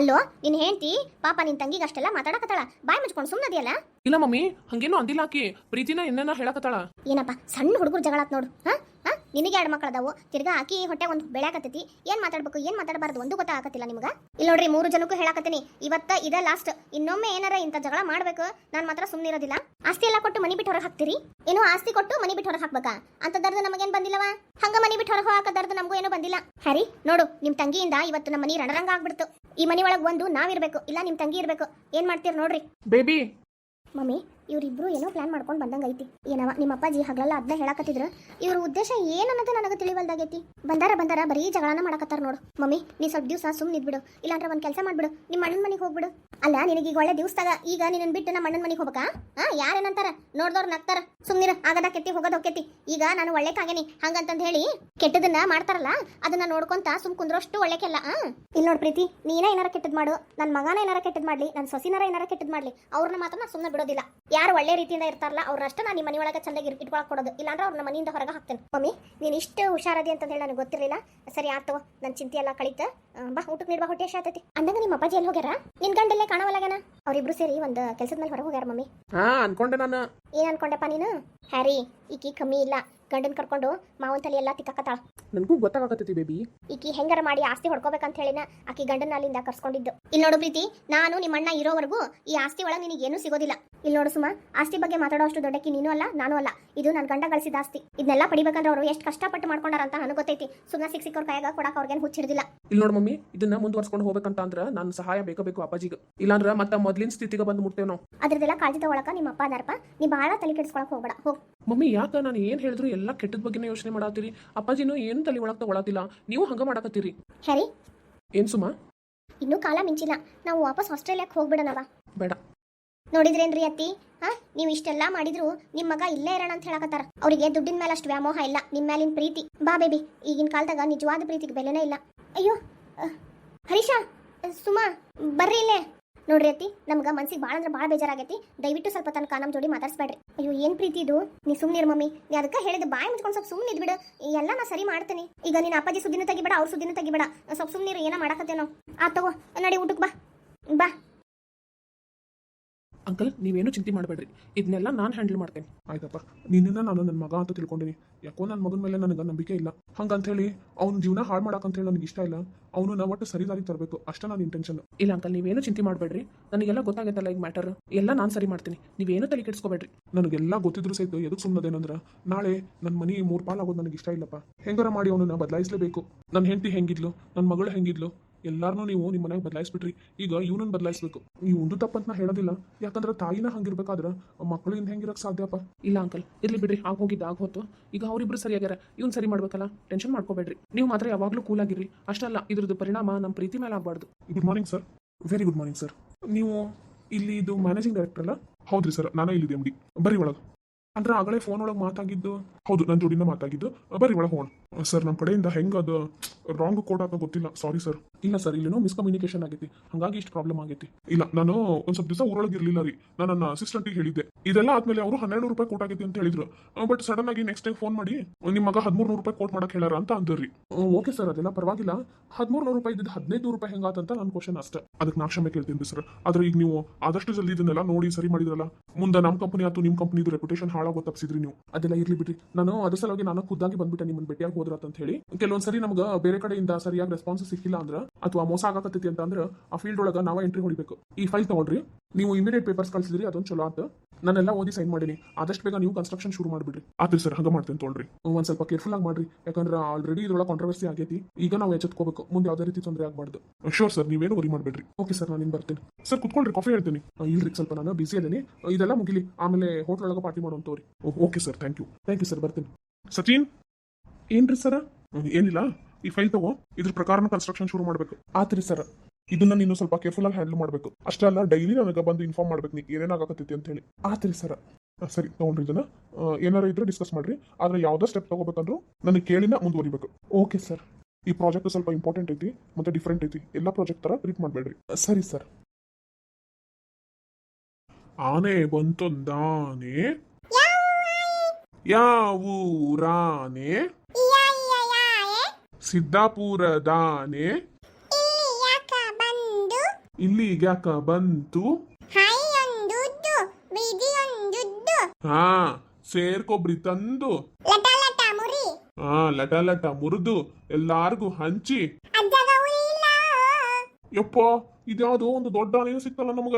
ಅಲ್ಲೋ ನಿನ್ ಹೇಳ್ತಿ ಪಾಪ ನಿನ್ ತಂಗಿಗೆ ಅಷ್ಟೆಲ್ಲ ಮಾತಾಡಕತ್ತಾಳ? ಬಾಯ್ ಮುಚ್ಕೊಂಡು ಸುಮ್ಮನದಿಯಲ್ಲ ಇಲ್ಲ ಮಮ್ಮಿ ಹಂಗೇನು ಅಂದಿಲ್ಲ ಆಕಿ. ಪ್ರೀತಿನ ಇನ್ನೇನ ಹೇಳಕತ್ತಾಳ. ಏನಪ್ಪ ಸಣ್ಣ ಹುಡುಗರು ಜಗಳಾತ್ ನೋಡು. ಹಾ? ನಿನಗೆ ಎರಡು ಮಕ್ಕಳು ಅದಾವು. ತಿರ್ಗಾ ಆಕಿ ಹೊಟ್ಟೆ ಒಂದು ಬೆಳ್ಯಾಕತ್ತೈತಿ ಏನ್ ಮಾತಾಡ್ಬೇಕು ಏನ್ ಮಾತಾಡಬಾರ್ದು ಒಂದು ಗೊತ್ತಾಗತ್ತಿಲ್ಲ ನಿಮ್ಗೆ? ಇಲ್ಲಿ ನೋಡ್ರಿ ಮೂರು ಜನಕ್ಕೂ ಹೇಳಾಕತ್ತೀನಿ. ಇವತ್ತ ಇದ ಲಾಸ್ಟ್ ಇನ್ನೊಮ್ಮೆ ಏನಾರ ಇಂಥ ಜಗಳ ಮಾಡ್ಬೇಕು ನಾನು ಮಾತ್ರ ಸುಮ್ಮನಿರೋದಿಲ್ಲ ಆಸ್ತಿ ಎಲ್ಲ ಕೊಟ್ಟು ಮನಿ ಬಿಟ್ಟು ಹೊರಗೆ ಹಾಕ್ತೀರಿ? ಏನು ಆಸ್ತಿ ಕೊಟ್ಟು ಮನಿ ಬಿಟ್ಟು ಹೊರಗೆ ಹಾಕ್ಬೇಕಾ? ಅಂತ ದರ್ದು ನಮಗೇನ್ ಬಂದಿಲ್ಲವಾ? ಹಂಗ ಮನಿ ಬಿಟ್ಟು ಹೊರಗೆ ಹಾಕ ದರ್ದು ನಮಗೂ ಏನೂ ಬಂದಿಲ್ಲ. ಹರಿ ನೋಡು ನಿಮ್ಮ ತಂಗಿಯಿಂದ ಇವತ್ತು ನಮ್ಮ ಮನಿ ರಣರಂಗ ಆಗ್ಬಿಡ್ತು. ಈ ಮನಿ ಒಳಗೆ ಒಂದು ನಾವಿರಬೇಕು ಇಲ್ಲ ನಿಮ್ಮ ತಂಗಿ ಇರ್ಬೇಕು. ಏನು ಮಾಡ್ತೀರಿ ನೋಡ್ರಿ? ಬೇಬಿ ಮಮ್ಮಿ ಇವ್ರಿಬ್ರು ಏನೋ ಪ್ಲಾನ್ ಮಾಡ್ಕೊಂಡು ಬಂದಂಗ ಐತಿ. ಏನವ, ನಿಮ್ಮ ಅಪ್ಪಾಜಿ ಹಗಲೆಲ್ಲ ಅದನ್ನ ಹೇಳಕತ್ತಿದ್ರು? ಇವ್ರ ಉದ್ದೇಶ ಏನನ್ನೋದು ನನಗೆ ತಿಳಿವಲ್ದಾಗೈತಿ. ಬಂದಾರ ಬಂದಾರ ಬರೀ ಜಗಳನ ಮಾಡಕತ್ತಾರ ನೋಡು. ಮಮ್ಮಿ, ನೀ ಸ್ವಲ್ಪ ದಿವಸ ಸುಮ್ಮನೆ ಇದ್ಬಿಡು ಇಲ್ಲಾಂದ್ರೆ ಒಂದು ಕೆಲಸ ಮಾಡ್ಬಿಡು. ನಿಮ್ಮ ಅಣ್ಣನ ಮನೆಗೆ ಹೋಗ್ಬಿಡು. ಅಲ್ಲ, ನಿನಗೆ ಈಗ ಒಳ್ಳೆ ದಿವಸದಾಗ ಈಗ ನಿನ್ನ ಬಿಟ್ಟು ನಮ್ಮ ಅಣ್ಣನ ಮನೆಗೆ ಹೋಗ್ಬೇಕಾ? ಹಾ ಯಾರೇನಂತಾರ? ನೋಡ್ದವ್ರು ನಗ್ತಾರ. ಸುಮ್ನಿರ ಆಗದ ಕೆತ್ತಿ ಹೋಗೋದು ಈಗ ನಾನು ಒಳ್ಳೆಕಾಗೇನಿ ಕಾಗೇನಿ, ಹಂಗಂತಂದ್ ಹೇಳಿ ಕೆಟ್ಟದನ್ನ ಮಾಡ್ತಾರಲ್ಲ, ಅದನ್ನ ನೋಡ್ಕೊಂತ ಸುಮ್ ಕುಂದ್ರಷ್ಟು ಒಳ್ಳೆಕೆಲ್ಲ ಆ? ಇಲ್ಲಿ ನೋಡ್ ಪ್ರೀತಿ, ನೀನ ಏನಾರ ಕೆಟ್ಟದ್ ಮಾಡು ನನ್ನ ಮಗನ ಏನಾರ ಕೆಟ್ಟದ್ ಮಾಡ್ಲಿ ನನ್ನ ಸೊಸಿನಾರ ಏನಾರ ಕೆಟ್ಟದ್ ಮಾಡ್ಲಿ, ಅವ್ರನ್ನ ಮಾತ್ರ ನಾ ಸುಮ್ಮನೆ ಬಿಡೋದಿಲ್ಲ. ಯಾರು ಒಳ್ಳೆ ರೀತಿಯಿಂದ ಇರ್ತಾರಲ್ಲ ಅವ್ರಷ್ಟ ನಾನು ನಿಮ್ಮ ಮನೆಯೊಳಗೆ ಒಳಗೆ ಚಂದಾಗಿ ಇಟ್ಕೊಳಕ್ ಕೊಡೋದು. ಇಲ್ಲಾಂದ್ರೆ ಅವ್ರನ್ನ ಮನೆಯಿಂದ ಹೊರಗೆ ಹಾಕ್ತೇನೆ. ಮಮ್ಮಿ ನೀನು ಇಷ್ಟು ಹುಷಾರದಿ ಅಂತ ಹೇಳಿ ನನಗೆ ಗೊತ್ತಿರಲಿಲ್ಲ. ಸರಿ ಆತವ ನನ್ನ ಚಿಂತೆ ಎಲ್ಲ ಕಳಿತ. ಬಾ ಊಟಕ್ಕೆ ನೀಡುವ ಹೊಟ್ಟೆ ಆತೈತಿ. ಅಂದಂಗ ನಿಮ್ಮ ಅಪ್ಪಾಜಿ ಎಲ್ಲಿ ಹೋಗ್ಯಾರ? ನಿನ್ ಗಂಡಲ್ಲೇ ಕಾಣವಲ್ಲಾಗನ ಅವ್ರಿಬ್ರು ಸೇರಿ ಒಂದು ಕೆಲಸದ ಮೇಲೆ ಹೊರಗೆ ಹೋಗ್ಯಾರ ಮಮ್ಮಿ. ಹಾ ಅನ್ಕೊಂಡೆ ನಾನು. ಏನ್ ಅನ್ಕೊಂಡೆಪ್ಪ ನೀನು? ಹ್ಯಾರಿ ಈಕಿ ಕಮ್ಮಿ ಇಲ್ಲ. ಗಂಡನ್ ಕರ್ಕೊಂಡು ಮಾವನ್ ತಲೆ ಎಲ್ಲಾ ತಿಕ್ಕಾಕತ್ತಾಳ. ನನಗೂ ಗೊತ್ತಾಗತ್ತೈತಿ ಬೇಬಿ ಈಕಿ ಹೆಂಗಾರ ಮಾಡಿ ಆಸ್ತಿ ಹೊಡ್ಕೋಬೇಕಂತ ಹೇಳಿನ ಆಕಿ ಗಂಡನ ಅಲ್ಲಿಂದ ಕರ್ಸ್ಕೊಂಡಿದ್ದು. ಇಲ್ಲಿ ನೋಡು ಪ್ರೀತಿ ನಾನು ನಿಮ್ಮ ಅಣ್ಣ ಇರೋವರೆಗೂ ಈ ಆಸ್ತಿ ಒಳಗೆ ನಿನಗೆ ಏನೂ ಸಿಗೋದಿಲ್ಲ. ಇಲ್ಲಿ ನೋಡು ಸುಮ ಆಸ್ತಿ ಬಗ್ಗೆ ಮಾತಾಡೋ ಅಷ್ಟು ದೊಡ್ಡಕಿ ನೀನು ಅಲ್ಲ ನಾನು ಅಲ್ಲ. ಇದು ನನ್ನ ಗಂಡ ಗಳಿಸಿದ ಆಸ್ತಿ. ಇದನ್ನೆಲ್ಲ ಪಡಿಬೇಕಂದ್ರೆ ಅವರು ಎಷ್ಟು ಕಷ್ಟಪಟ್ಟು ಮಾಡ್ಕೊಂಡಾರ ಅಂತ ನನಗೆ ಗೊತ್ತೈತಿ. ಸುಮ್ಮನೆ ಸಿಕ್ ಸಿಕ್ಕೋರ್ ಕೈಯಾಗ ಕೊಡಕ್ಕೆ ಅವ್ರಿಗೇನು ಹುಚ್ಚಿಡ್ದಿಲ್ಲ ಇಲ್ಲಿ ನೋಡು ಮಮ್ಮಿ ಇದನ್ನ ಮುಂದುವರ್ಸ್ಕೊಂಡು ಹೋಗ್ಬೇಕಂತ ಅಂದ್ರ ನನ್ನ ಸಹಾಯ ಬೇಕು ಬೇಕು ಅಪ್ಪಾಜಿಗೆ. ಇಲ್ಲಾಂದ್ರ ಮತ್ತೆ ಮೊದ್ಲಿನ ಸ್ಥಿತಿಗೆ ಬಂದು ಮುಟ್ತೇವೆ ನಾವು. ಅದ್ರದ್ದೆಲ್ಲ ಕಾಳಜಿ ತಗೊಳಕ ನಿಮ್ಮ ಅಪ್ಪ ಅದಾರಪ್ಪ ನೀ ಭಾಳ ತಲೆ ಕೆಡಿಸ್ಕೊಳಕ್ ಹೋಗ್ಬೇಡ. ಹೋಗ್. ಮಮ್ಮಿ ಯಾಕ ನಾನು ಏನ್ ಹೇಳಿದ್ರು ಎಲ್ಲ ಕೆಟ್ಟದ ಬಗ್ಗೆನೇ ಯೋಚನೆ ಮಾಡತ್ತೀರಿ? ಅಪ್ಪಾಜಿನೂ ಏನು ತಲೆ ಒಳಗೆ ತಗೊಳತಿಲ್ಲ ನೀವು ಹಂಗ ಮಾಡಕತ್ತೀರಿ. ಹರಿ? ಏನ್ ಸುಮಾ? ಇನ್ನೂ ಕಾಲ ಮಿಂಚಿಲ್ಲ. ನಾವು ವಾಪಸ್ ಆಸ್ಟ್ರೇಲಿಯಾಕ್ಕೆ ಹೋಗ್ಬಿಡೋಣವ ಬೇಡ. ನೋಡಿದ್ರೇನ್ರಿ ಅತ್ತಿ? ಹಾ? ನೀವು ಇಷ್ಟೆಲ್ಲ ಮಾಡಿದ್ರು ನಿಮ್ಮ ಮಗ ಇಲ್ಲೇ ಇರೋಣ ಅಂತ ಹೇಳಕತ್ತಾರ. ಅವರಿಗೆ ದುಡ್ಡಿನ ಮೇಲೆ ಅಷ್ಟು ವ್ಯಾಮೋಹ ಇಲ್ಲ. ನಿಮ್ಮ ಮೇಲಿನ ಪ್ರೀತಿ. ಬಾ ಬೇಬಿ ಈಗಿನ ಕಾಲದಾಗ ನಿಜವಾದ ಪ್ರೀತಿಗೆ ಬೆಲೆನೇ ಇಲ್ಲ. ಅಯ್ಯೋ ಅಹ್, ಹರೀಶಾ ಸುಮಾ ಬರ್ರಿ ಇಲ್ಲೇ. ನೋಡ್ರಿ ಅತ್ತಿ, ನಮ್ಗ ಮನ್ಸಿಗೆ ಭಾಳ ಅಂದ್ರೆ ಭಾಳ ಬೇಜಾರಾಗೈತಿ. ದಯವಿಟ್ಟು ಸ್ವಲ್ಪ ತನಕ ನಮ್ಮ ಜೋಡಿ ಮಾತಾಡ್ಸ್ಬೇಡ್ರಿ. ಅಯ್ಯೋ, ಏನು ಪ್ರೀತಿ ಇದು? ನೀ ಸುಮ್ಮನಿರು ಮಮ್ಮಿ. ನೀ ಅದಕ್ಕೆ ಹೇಳಿದ ಬಾಯಿ ಮುಚ್ಕೊಂಡು ಸ್ವಲ್ಪ ಸುಮ್ಮನೆ ಇದ್ಬಿಡು. ಎಲ್ಲ ನಾ ಸರಿ ಮಾಡ್ತೀನಿ. ಈಗ ನಿನ್ನ ಅಪ್ಪಾಜಿ ಸುದ್ದಿನ ತೆಗಿಬೇಡ, ಅವ್ರ ಸುದ್ದಿನ ತೆಗಿಬೇಡ. ಸ್ವಲ್ಪ ಸುಮ್ಮನಿರು ಏನೋ ಮಾಡಕತ್ತೇನೋ. ಆ, ತಗೋ, ನಡಿ ಊಟಕ್ಕೆ ಬಾ. ಬಾ. ಅಂಕಲ್ ನೀವೇನು ಚಿಂತೆ ಮಾಡಬೇಡ್ರಿ. ಇದನ್ನೆಲ್ಲ ನಾನು ಹ್ಯಾಂಡಲ್ ಮಾಡ್ತೇನೆ. ಆಯ್ತಪ್ಪ ನಿನ್ನಿಂದ ನಾನು ನನ್ನ ಮಗ ಅಂತ ತಿಳ್ಕೊಂಡಿನಿ ಯಾಕೋ ನನ್ನ ಮಗನ ಮೇಲೆ ನನಗೆ ನಂಬಿಕೆ ಇಲ್ಲ. ಹಂಗಂತ ಹೇಳಿ ಅವ್ನ ಜೀವನ ಹಾಳು ಅಂತ ಹೇಳಿ ನನಗೆ ಇಷ್ಟ ಇಲ್ಲ. ಅವನು ನಾ ಒಟ್ಟು ಸರಿದಾರಿ ತರಬೇಕು. ಅಷ್ಟೇ ನನ್ನ ಇಂಟೆನ್ಷನ್ ಇಲ್ಲ ಅಂಕಲ್ ನೀವೇನು ಚಿಂತೆ ಮಾಡಬೇಡ್ರಿ. ನನಗೆಲ್ಲ ಗೊತ್ತಾಗೈತಲ್ಲ ಈಗ ಮ್ಯಾಟರ್ ಎಲ್ಲ ನಾನು ಸರಿ ಮಾಡ್ತೀನಿ. ನೀವೇನು ತಲೆ ಕೆಡಿಸ್ಕೋಬೇಡ್ರಿ. ನನಗೆಲ್ಲ ಗೊತ್ತಿದ್ರು ಸಹಿತ ಎದಕ್ಕೆ ಸುಮ್ಮನದೇನಂದ್ರೆ ನಾಳೆ ನನ್ನ ಮನೆ ಮೂರು ಪಾಲಾಗೋದು ಆಗೋದು ನನಗೆ ಇಷ್ಟ ಇಲ್ಲಪ್ಪ. ಹೆಂಗಾರ ಮಾಡಿ ಅವನನ್ನ ಬದಲಾಯಿಸಲೇಬೇಕು. ನನ್ನ ಹೆಂಡತಿ ಹೆಂಗಿದ್ಲು? ನನ್ನ ಮಗಳು ಹೆಂಗಿದ್ಲು? ಎಲ್ಲಾರನ್ನೂ ನೀವು ನಿಮ್ಮ ಮನೆಯಾಗ ಬದಲಾಯಿಸ್ಬಿಟ್ರಿ. ಈಗ ಇವನನ್ನ ಬದಲಾಯಿಸ್ಬೇಕು. ನೀವು ಒಂದು ತಪ್ಪಂತ ನಾ ಹೇಳೋದಿಲ್ಲ. ಯಾಕಂದ್ರೆ ತಾಯಿನ ಹಂಗಿರ್ಬೇಕಾದ್ರೆ ಮಕ್ಕಳಿಂದ ಹೆಂಗಿರಕ್ ಸಾಧ್ಯಪ್ಪ ಇಲ್ಲ ಅಂಕಲ್ ಇರ್ಲಿ ಬಿಡ್ರಿ ಆಗ ಹೋಗಿದ್ದ ಆಗ ಹೋತು. ಈಗ ಅವರಿಬ್ರು ಸರಿಯಾಗ್ಯಾರ ಇವ್ನು ಸರಿ ಮಾಡ್ಬೇಕಲ್ಲ? ಟೆನ್ಷನ್ ಮಾಡ್ಕೋಬೇಡ್ರಿ. ನೀವು ಮಾತ್ರ ಯಾವಾಗಲೂ ಕೂಲ್ ಆಗಿರ್ರಿ ಅಷ್ಟಲ್ಲ ಇದ್ರದ್ದು ಪರಿಣಾಮ ನಮ್ಮ ಪ್ರೀತಿ ಮೇಲೆ ಆಗ್ಬಾರ್ದು. Good morning sir very good morning sir ನೀವು ಇಲ್ಲಿ ಇದು ಮ್ಯಾನೇಜಿಂಗ್ ಡೈರೆಕ್ಟರ್ ಅಲ್ಲ? ಹೌದ್ರಿ ಸರ್ ನಾನೇ ಇಲ್ಲಿದೆ ಎಂ ಡಿ ಬರ್ರಿ ಒಳಗೆ. ಅಂದ್ರೆ ಆಗಲೇ ಫೋನ್ ಒಳಗೆ ಮಾತಾಗಿದ್ದು? ಹೌದು ನನ್ನ ಜೋಡಿನ ಮಾತಾಗಿದ್ದು. ಬರ್ರಿ ಒಳಗೆ ಹೋಗೋಣ. ಸರ್ ನಮ್ಮ ಕಡೆಯಿಂದ ಹೆಂಗೆ ಅದು ರಾಂಗ್ ಕೋಡ್ ಅಂತ ಗೊತ್ತಿಲ್ಲ. ಸಾರಿ ಸರ್ ಇಲ್ಲ ಸರ್, ಇಲ್ಲೇನೋ ಮಿಸ್ಕಮ್ಯುನಿಕೇಶನ್ ಆಗೈತಿ. ಹಾಗಾಗಿ ಇಷ್ಟು ಪ್ರಾಬ್ಲಮ್ ಆಗೈತಿ. ಇಲ್ಲ, ನಾನು ಒಂದು ಸ್ವಲ್ಪ ದಿವಸ ಊರೊಳಗೆ ಇರಲಿಲ್ಲ ರೀ. ನಾನು ನನ್ನ ಅಸಿಸ್ಟೆಂಟಿಗೆ ಹೇಳಿದ್ದೆ. ಇದೆಲ್ಲ ಆದ್ಮೇಲೆ ಅವರು ಹನ್ನೆರಡು ರೂಪಾಯಿ ಕೋಟ್ ಆಗೈತಿ ಅಂತ ಹೇಳಿದ್ರು. ಬಟ್ ಸಡನ್ ಆಗಿ ನೆಕ್ಸ್ಟ್ ಟೈಮ್ ಫೋನ್ ಮಾಡಿ ನಿಮ್ಮ ಮಗ ಹದಿಮೂರು ನೂರು ರೂಪಾಯಿ ಕೋಟ್ ಮಾಡಕ್ಕೆ ಹೇಳಾರ ಅಂತ ಅಂದ್ರಿ. ಓಕೆ ಸರ್ ಅದೆಲ್ಲ ಪರವಾಗಿಲ್ಲ. ಹದಿಮೂರು ನೂರು ರೂಪಾಯಿ ಇದ್ದಿದ್ದು ಹದಿನೈದು ರೂಪಾಯಿ ಹೆಂಗಾತಂತ ನನ್ನ ಕ್ವಶನ್ ಅಷ್ಟೇ. ಅದಕ್ಕೆ ನಾ ಕ್ಷಮೆ ಕೇಳ್ತೀನಿ ಸರ್ ಆದ್ರೆ ಈಗ ನೀವು ಆದಷ್ಟು ಜಲ್ದಿ ಇದನ್ನೆಲ್ಲ ನೋಡಿ ಸರಿ ಮಾಡಿದ್ರಲ್ಲ, ಮುಂದೆ ನಮ್ಮ ಕಂಪನಿ ಆತು ನಿಮ್ಮ ಕಂಪನಿದು ರೆಪ್ಯುಟೇಷನ್ ಹಾಳಾಗೋ ತಪ್ಪಿಸಿದ್ರಿ ನೀವು. ಅದೆಲ್ಲ ಇರ್ಲಿ ಬಿಡ್ರಿ. ನಾನು ಅದ್ರ ಸಲುವಾಗಿ ನಾನು ಖುದ್ದಾಗಿ ಬಂದ್ಬಿಟ್ಟೆ, ನಿಮ್ಮನ್ನ ಭೇಟಿಯಾಗಿ ಹೋದ್ರ ಅಂತ ಹೇಳಿ. ಕೆಲವೊಂದ್ಸರಿ ನಮ್ಗೆ ಬೇರೆ ಕಡೆಯಿಂದ ಸರಿಯಾಗಿ ರೆಸ್ಪಾನ್ಸ್ ಸಿಕ್ಕಿಲ್ಲ ಅಂದ್ರೆ ಅಥವಾ ಮೋಸ ಆಗಾಕತ್ತೈತಿ ಅಂತ ಅಂದ್ರೆ ಆ ಫೀಲ್ಡ್ ಒಳಗೆ ನಾವ ಎಂಟ್ರಿ ಹೊಡಿಬೇಕು. ಈ ಫೈಲ್ ತಗೊಳ್ರಿ ನೀವು ಇಮಿಡಿಯೇಟ್ ಪೇಪರ್ಸ್ ಕಳ್ಸಿದ್ರಿ, ಅದೊಂದು ಚಲೋ ಆತ. ನಾನೆಲ್ಲ ಓದಿ ಸೈನ್ ಮಾಡೀನಿ. ಆದಷ್ಟು ಬೇಗ ನೀವು ಕನ್ಸ್ಟ್ರಕ್ಷನ್ ಶುರು ಮಾಡಿಬಿಡ್ರಿ. ಆತ್ರಿ ಸರ್ ಹಂಗ ಮಾಡ್ತೀನಿ ತೊಗೊಳ್ರಿ ಒಂದ್ ಸ್ವಲ್ಪ ಕೇರ್ಫುಲ್ ಆಗಿ ಮಾಡ್ರಿ. ಯಾಕಂದ್ರೆ ಆಲ್ರೆಡಿ ಇದ್ರೊಳಗೆ ಕಾಂಟ್ರವರ್ಸಿ ಆಗೈತಿ. ಈಗ ನಾವು ಎಚ್ಚೆತ್ಕೋಬೇಕು. ಮುಂದೆ ಯಾವುದೇ ರೀತಿ ತೊಂದರೆ ಆಗಬಾರ್ದು. ಶೋರ್ ಸರ್ ನೀವೇನು ವರಿ ಮಾಡ್ಬೇಡ್ರಿ. ಓಕೆ ಸರ್ ನಾನು ಬರ್ತೀನಿ. ಸರ್ ಕುತ್ಕೊಳ್ರಿ ಕಾಫಿ ಹೇಳ್ತೀನಿ. ಇಲ್ರಿ, ಸ್ವಲ್ಪ ನಾನು ಬಿಸಿ ಅದೇನಿ. ಇದೆಲ್ಲ ಮುಗಿಲಿ. ಆಮೇಲೆ ಹೋಟ್ಲ್ ಒಳಗೆ ಪಾರ್ಟಿ ಮಾಡೋಣ ತೋರಿ. Okay sir thank you thank you sir ಬರ್ತೀನಿ. ಸಚಿನ್? ಏನ್ರಿ ಸರ್ ಏನಿಲ್ಲ? ಈ ಫೈಲ್ ತಗೋ ಇದ್ರ ಪ್ರಕಾರ ಕನ್ಸ್ಟ್ರಕ್ಷನ್ ಶುರು ಮಾಡಬೇಕು. ಆತ್ರಿ ಸರ್ ಇದನ್ನ ನೀನು ಸ್ವಲ್ಪ ಕೇರ್ಫುಲ್ ಆಗಿ ಹ್ಯಾಂಡಲ್ ಮಾಡಬೇಕು. ಅಷ್ಟೇ ಅಲ್ಲ ಡೈಲಿ ನನಗೆ ಬಂದು ಇನ್ಫಾರ್ಮ್ ಮಾಡ್ಬೇಕು ನೀ ಏನೇನಾಗತ್ತೈತಿ ಅಂತ ಹೇಳಿ. ಆತ್ರಿ ಸರ್ ಸರಿ ತಗೊಂಡ್ರಿ ಇದನ್ನ. ಏನಾರು ಇದ್ರೆ ಡಿಸ್ಕಸ್ ಮಾಡ್ರಿ. ಆದ್ರೆ ಯಾವ್ದೋ ಸ್ಟೆಪ್ ತಗೋಬೇಕಂದ್ರು ನನಗೆ ಕೇಳಿನ ಮುಂದುವರಿಬೇಕು. ಓಕೆ ಸರ್ ಈ ಪ್ರಾಜೆಕ್ಟ್ ಸ್ವಲ್ಪ ಇಂಪಾರ್ಟೆಂಟ್ ಐತಿ ಮತ್ತೆ ಡಿಫ್ರೆಂಟ್ ಐತಿ. ಎಲ್ಲ ಪ್ರಾಜೆಕ್ಟ್ ತರ ಟ್ರೀಟ್ ಮಾಡಬೇಡ್ರಿ. ಸರಿ ಸರ್ ಆನೆ ಬಂತೊಂದಾನೆ? ಯಾವೂರಾನೆ ಸಿದ್ದಾಪುರದಾನೆ. ಯಾಕ ಬಂದು? ಯಾಕ ಬಂತು? ಹಾಯೊಂದುದ್ದು ಬಿದಿಯೊಂದುದ್ದು. ಹಾ ಸೇರ್ಕೊಬ್ರಿ ತಂದು. ಲಟ ಲಟ ಮುರಿ. ಹಾ ಲಟ ಲಟ ಮುರಿದು ಎಲ್ಲಾರ್ಗೂ ಹಂಚಿ. ಅಜ್ಜಗವು ಇಲ್ಲ. ಯಪ್ಪ ಇದ್ಯಾವುದೋ ಒಂದು ದೊಡ್ಡ ಆನೆ ಸಿಕ್ತಲ್ಲ ನಮಗ.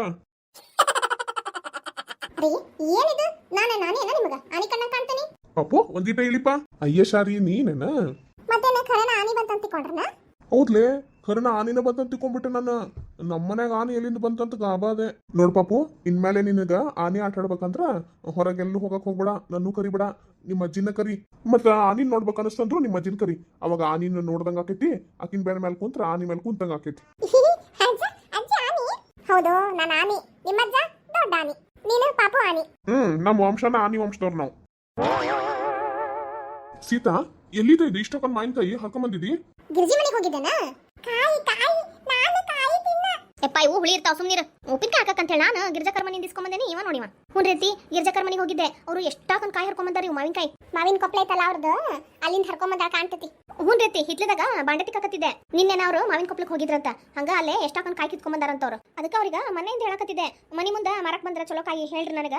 ರೀ ಏನಿದು? ನಾನು ನಾನೇನ ನಿಮಗ? ಆನಿ ಕಣ್ಣ ಕಾಣ್ತೀನಿ. ಅಪ್ಪೋ ಒಂದಿಟ ಇಳಿಪ ಅಯ್ಯ ಶಾರಿ ನೀನೇನ? ಬಂತ ಹೌದ್ಲೆ ಖರನ ಆನಿನ ಬಂತ ತಿಳ್ಕೊಂಡ್ಬಿಟ್ಟೆ ನಾನು ನಮ್ಮನ್ಯಾಗ ಆನೆ ಎಲ್ಲಿಂದ ಬಂತಂತ ಗಾಬಾದೆ. ನೋಡ್ ಪಾಪು ಇನ್ಮೇಲೆ ನಿನಗ ಆನೆ ಆಟ ಆಡ್ಬೇಕಂದ್ರ ಹೊರಗೆಲ್ಲೂ ಹೋಗಕ್ ಹೋಗ್ಬೇಡ ನನ್ನೂ ಕರಿಬೇಡ ನಿಮ್ಮ ಅಜ್ಜಿನ ಕರಿ. ಮತ್ತ ಆನಿನ್ ನೋಡ್ಬೇಕು ಅನಸ್ತಂದ್ರು ನಿಮ್ಮ ಅಜ್ಜಿನ ಕರಿ. ಅವಾಗ ಆನಿನ ನೋಡ್ದಂಗ ಆಕೈತಿ ಆಕಿನ ಬೇರೆ ಮೇಲೆ ಕುಂತ್ರ ಆನಿ ಮೇಲೆ ಕುಂತಂಗ ಆಕೈತಿ. ಹೌದು ನಾನು ಆನಿ. ನಿಮ್ಮಜ್ಜ ದೊಡ್ಡ ಆನಿ. ನೀನು ಪಾಪು ಆನಿ. ಹ್ಮ್ ನಮ್ಮ ವಂಶನ ಆನಿ ವಂಶದವ್ರು ನಾವು. ಸೀತಾ ಎಲ್ಲಿದೆ ಇದು? ಇಷ್ಟೊಂದು ಮಾವಿನಕಾಯಿ ಹಾಕೊಂಬಂದಿದಿ? ಗಿರ್ಜಿ ಮನೆಗೆ ಹೋಗಿದ್ದೇನ? ಕಾಯಿ ಕಾಯಿ. ಯಪ್ಪ ಇವು ಹುಳಿ ಇರ್ತಾವ ಸುಮ್ನಿರ. ಉಪ್ಪಿನಕಾಯಿ ಹಾಕಕ್ಕಂತ ಹೇಳಿ ನಾನು ಗಿರ್ಜಾಕರ್ ಮನೆ ಇಸ್ಕೊಂಬಂದೇನಿ ಇವ ನೋಡಿವ ಹ್ಞೂ ರೀತಿ ಗಿರ್ಜಾಕರ್ ಮನೆಗೆ ಹೋಗಿದ್ದೆ. ಅವರು ಎಷ್ಟಾಕೊಂಡ್ ಕಾಯಿ ಹರ್ಕೊಂಬಂದಾರ ಇವು ಮಾವಿನಕಾಯಿ. ಮಾವಿನ ಕೊಪ್ಪಳ ಐತಲ್ಲ ಅವ್ರದ್ದು ಅಲ್ಲಿಂದ ಹರ್ಕೊಂಬಂದಾಗ ಕಾಣ್ತತಿ. ಹ್ಞೂ ರೀತಿ ಹಿತ್ಲದಾಗ ಬಾಂಡತಿ ತಿಕ್ಕತ್ತಿದ್ದೆ ನಿನ್ನೆ ಅವರು ಮಾವಿನ ಕೊಪ್ಪಳಕ್ಕೆ ಹೋಗಿದ್ರಂತ. ಹಂಗ ಅಲ್ಲೇ ಎಷ್ಟಾಕೊಂಡ್ ಕಾಯಿ ಕಿತ್ಕೊಂಬಂದಾರಂತವ್ರು. ಅದಕ್ಕೆ ಅವ್ರಿಗೆ ಮನೆಯಿಂದ ಹೇಳಕತ್ತಿದ್ದೆ. ಮನಿ ಮುಂದೆ ಮಾರಕ ಬಂದ್ರ ಚಲೋ ಕಾಯಿ ಹೇಳ್ರಿ ನನಗ.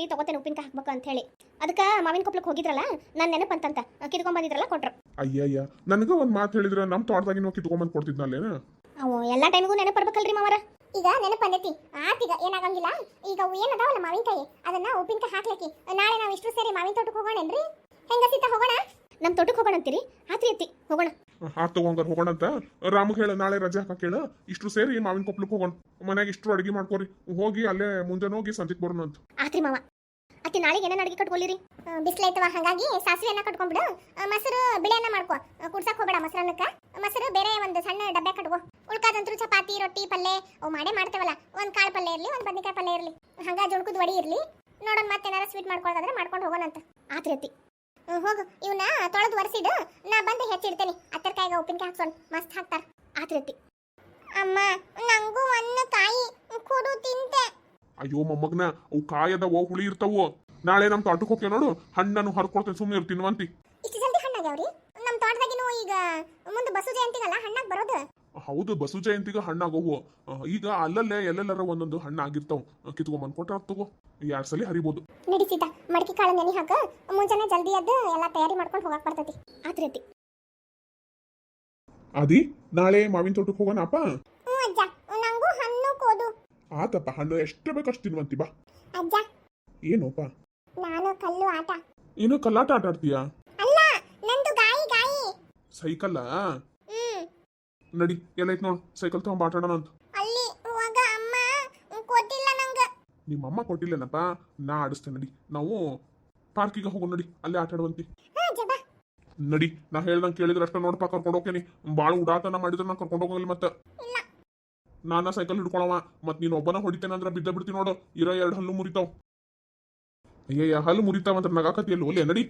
ರೀ ತಗೋತೇನೆ ಉಪ್ಪಿನಕಾಯಿ ಹಾಕ್ಬೇಕು ಅಂತ ಹೇಳಿ. ಅದಕ್ಕೆ ಮಾವಿನ ಕೊಪ್ಪಳಕ್ಕೆ ಹೋಗಿದ್ರಲ್ಲ ನನ್ನ ನೆನಪಂತಂತ ಕಿತ್ಕೊಂಬಂದಿದ್ರಲ್ಲ ಕೊಟ್ರು. ಅಯ್ಯಯ್ಯ ನನಗೆ ಒಂದು ಮಾತು ಹೇಳಿದ್ರೆ ನಮ್ಮ ತೋಟದಾಗಿನ ಕಿತ್ಕೊಂಬಂದು ಕೊಡ್ತಿದ್ನಲ್ಲೇನ? ಅವು ಎಲ್ಲ ಟೈಮಿಗೂ ನೆನಪು ಬರ್ಬೇಕಲ್ರಿ ಮಾವರ? ಈಗ ನೆನಪು ಬಂದೈತಿ. ಆತೀಗ ಏನಾಗಂಗಿಲ್ಲ. ಈಗ ಅವು ಏನದಾವಲ್ಲ ಮಾವಿನಕಾಯಿ? ಅದನ್ನ ಉಪ್ಪಿನಕಾಯಿ ಹಾಕ್ಲಕ್ಕಿ. ನಾಳೆ ನಾವು ಇಷ್ಟು ಸೇರಿ ಮಾವಿನ ತೋಟಕ್ಕೆ ಹೋಗೋಣೇನ್ರಿ? ಹೆಂಗ ಸೀತಾ ಹೋಗೋಣ? ನಮ್ಮ ತೋಟಕ್ಕೆ ಹೋಗೋಣ ಅಂತೀರಿ? ಆತ್ರಿ ಎತ್ತಿ ಹೋಗೋಣ. ಆತ್ ತಗೊಂಗಾರ ಹೋಗೋಣ ಅಂತ. ರಾಮಗ್ ಹೇಳ ನಾಳೆ ರಜೆ ಹಾಕ ಹೇಳ ಇಷ್ಟು ಸೇರಿ ಮಾವಿನ ಕೊಪ್ಪಲಕ್ಕೆ ಹೋಗೋಣ. ಮನ್ಯಾಗ ಇಷ್ಟು ಅಡಿಗೆ ಮಾಡ್ಕೊರಿ. ಹೋಗಿ ಅಲ್ಲೇ ಮುಂಜಾನೆ ಹೋಗಿ ಸಂತಿಕ್ ಬರೋಣ ಅಂತ. ಆತ್ರಿ ಮಾವ. ಅಕ್ಕಿ ನಾಳೆಗೆ ಏನೇನು ಅಡಿಗೆ ಕಟ್ಕೊಳ್ಳಿರಿ ಬಿಸಿಲೈತವ ಹಾಗಾಗಿ ಸಾಸಿವೆ ಅನ್ನ ಕಟ್ಕೊಂಡ್ಬಿಡು ಬಿಡು ಮೊಸರು ಬಿಳಿ ಅನ್ನ ಮಾಡ್ಕೊ. ಕುಡ್ಸಕ್ಕೆ ಕುಡ್ಸಕ್ ಹೋಗ್ಬೇಡ ಮೊಸರನ್ನಕ್ಕ ಮೊಸರು ಬೇರೆ ಒಂದು ಸಣ್ಣ ಡಬ್ಬೆ ಕಟ್ಕೊ. ಉಳ್ಕಾದಂತರು ಚಪಾತಿ ರೊಟ್ಟಿ ಪಲ್ಲೆ ಅವು ಮಾಡೇ ಮಾಡ್ತೇವಲ್ಲ. ಒಂದ್ ಕಾಳು ಪಲ್ಯ ಇರ್ಲಿ ಒಂದು ಬದ್ನಿಕಾಯಿ ಪಲ್ಯ ಇರ್ಲಿ. ಹಂಗ ಜುಣ್ಕುದ್ ವಡಿ ಇರ್ಲಿ. ನೋಡೋಣ ಮತ್ತೆ ಮತ್ತೇನಾರ ಸ್ವೀಟ್ ಮಾಡ್ಕೊಳ್ಳೋದಾದ್ರೆ ಮಾಡ್ಕೊಂಡು ಹೋಗೋಣ ಅಂತ ಆತ್ರಿ ಅತ್ತಿ. ಹೋಗು. ಇವನ್ನ ತೊಳೆದು ಒರೆಸಿಡು. ನಾ ಬಂದು ಹೆಚ್ಚಿಡ್ತೇನೆ. ಅತ್ತರ್ಕಾಯಿಗೆ ಉಪ್ಪಿನಕಾಯಿ ಹಾಕ್ಸೋಣ. ಮಸ್ತ್ ಹಾಕ್ತಾರ. ಆತ್ರಿ ಅಮ್ಮ ನಂಗೂ ಒಂದು ಕಾಯಿ ಕೊಡು ತಿಂತೆ. ಅಯ್ಯೋ ಮೊಮ್ಮಗ್ನ ಅವು ಓ ಹುಳಿ ಇರ್ತಾವೋ? ನಾಳೆ ನಮ್ ತೋಟಕ್ಕೆ ಹೋಗ್ತೇವೆ ನೋಡು ಹಣ್ಣನ್ನು ಹರ್ಕೊಡ್ತೇನೆ ಸುಮ್ಮನೆ ತಿನ್ನುವಂತಿ ಇಷ್ಟು ಜಲ್ದಿ ಹಣ್ಣಾಗ್ಯಾವ್ರಿ? ನಮ್ಮ ತೋಟದಾಗಿನೂ ಈಗ ಮುಂದೆ ಬಸು ಜಯಂತಿಗಲ್ಲ ಹಣ್ಣಾಗ್ ಬರೋದು? ಹೌದು ಬಸು ಜಯಂತಿಗೆ ಹಣ್ಣಾಗೋವು. ಈಗ ಅಲ್ಲಲ್ಲೇ ಎಲ್ಲೆಲ್ಲರ ಒಂದೊಂದು ಹಣ್ಣು ಆಗಿರ್ತಾವ ಕಿತ್ಕೊಂಬಂದ್ ಕೊಟ್ಟ ತಗೋ. ಎರಡ್ ಸಲ ಹರಿಬೋದು. ನಡೀತಿದ್ದ ಮಡಕಿ ಕಾಳು ನೆನೆ ಹಾಕ. ಮುಂಜಾನೆ ಜಲ್ದಿ ಅದ ಎಲ್ಲ ತಯಾರಿ ಮಾಡ್ಕೊಂಡು ಹೋಗಕ್ ಬರ್ತೈತಿ. ಆದ್ರೆ ಅತ್ತಿ ಅದಿ ನಾಳೆ ಮಾವಿನ ತೋಟಕ್ಕೆ ಹೋಗೋಣ ಅಪ್ಪ ಹ್ಞೂ ಅಜ್ಜ ನಂಗೂ ಹಣ್ಣು ಕೋದು ಆತಪ್ಪ ಹಣ್ಣು ಎಷ್ಟು ಬೇಕಷ್ಟು ತಿನ್ವಂತಿ ಬಾ. ಅಜ್ಜ. ಏನೋಪ್ಪ ನಾನು ಕಲ್ಲು ಆಟ. ಏನು ಕಲ್ಲಾಟ ಆಟ ಆಡ್ತೀಯಾ? ಅಲ್ಲ ನಂದು ಗಾಯಿ ಗಾಯಿ. ಸೈಕಲ್ಲ? ಹ್ಮ್. ನಡಿ ಏನಾಯ್ತು ನೋಡು ಸೈಕಲ್ ತಗೊಂಡ್ ಆಟಾಡೋಣ ಅಂತ. ಅಲ್ಲಿ ಹೋಗ ಅಮ್ಮ ಕೊಟ್ಟಿಲ್ಲ ನಂಗೆ. ನಿಮ್ಮ ಅಮ್ಮ ಕೊಟ್ಟಿಲ್ಲನಪ್ಪ ನಾ ಆಡಿಸ್ತೇನೆ ನಡಿ. ನಾವು ಪಾರ್ಕಿಗೆ ಹೋಗೋಣ ನಡಿ ಅಲ್ಲಿ ಆಟ ಆಡುವಂತಿ. ಹಾ ಅಜ್ಜ ಬಾ. ನಡಿ ನಾ ಹೇಳ್ದಂಗೆ ಕೇಳಿದ್ರೆ ಅಷ್ಟೇ ನೋಡಪ್ಪ ಕರ್ಕೊಂಡು ಹೋಗ್ತೇನೆ. ಭಾಳ ಉಡಾತನ ಮಾಡಿದ್ರೆ ನಾ ಕರ್ಕೊಂಡು ಹೋಗಲಿ ಮತ್ತೆ. ನಾನ ಸೈಕಲ್ ಹಿಡ್ಕೊಳವ ಮತ್ ನೀನ್ ಒಬ್ಬನ ಹೊಡಿತೇನಂದ್ರ ಬಿದ್ದ ಬಿಡ್ತಿ ನೋಡು. ಇರೋ, ಎರಡು ಹಲ್ಲು ಮುರಿತಾವ್. ಅಯ್ಯಯ್ಯ, ಹಲ್ಲು ಮುರಿತಾವ ಅಂತ ನಗಾಕತಿ ಅಲ್ಲಿ ಓಲಿ ನಡಿ